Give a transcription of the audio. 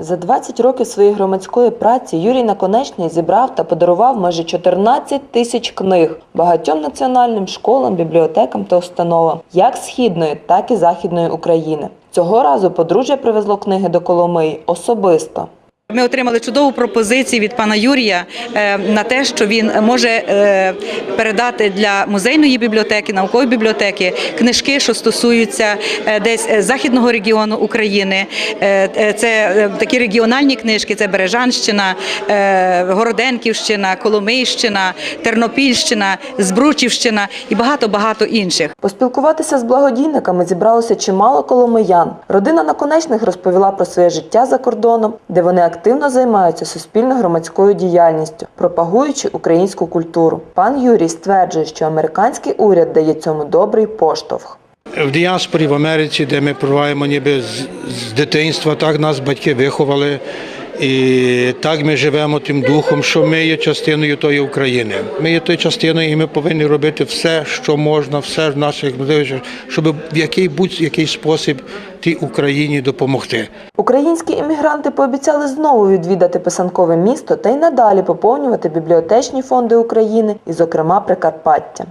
За 20 років своєї громадської праці Юрій Наконечний зібрав та подарував майже 14 тисяч книг багатьом національним школам, бібліотекам та установам, як східної, так і західної України. Цього разу подружжя привезло книги до Коломиї особисто. Ми отримали чудову пропозицію від пана Юрія е, на те, що він може е, передати для музейної бібліотеки, наукової бібліотеки книжки, що стосуються е, десь західного регіону України. Це такі регіональні книжки: це Бережанщина, Городенківщина, Коломийщина, Тернопільщина, Збручівщина і багато багато інших. Поспілкуватися з благодійниками зібралося чимало коломиян. Родина наконечних розповіла про своє життя за кордоном, де вони активно займаються суспільно-громадською діяльністю, пропагуючи українську культуру. Пан Юрій стверджує, що американський уряд дає цьому добрий поштовх. В діаспорі в Америці, де ми проваємо ніби з, з дитинства, так нас батьки виховали. І так ми живемо тим духом, що ми є частиною тої України. Ми є тою частиною, і ми повинні робити все, що можна, все в наших можливостях, щоб в який будь-який спосіб тій Україні допомогти. Українські іммігранти пообіцяли знову відвідати писанкове місто та й надалі поповнювати бібліотечні фонди України і, зокрема, Прикарпаття.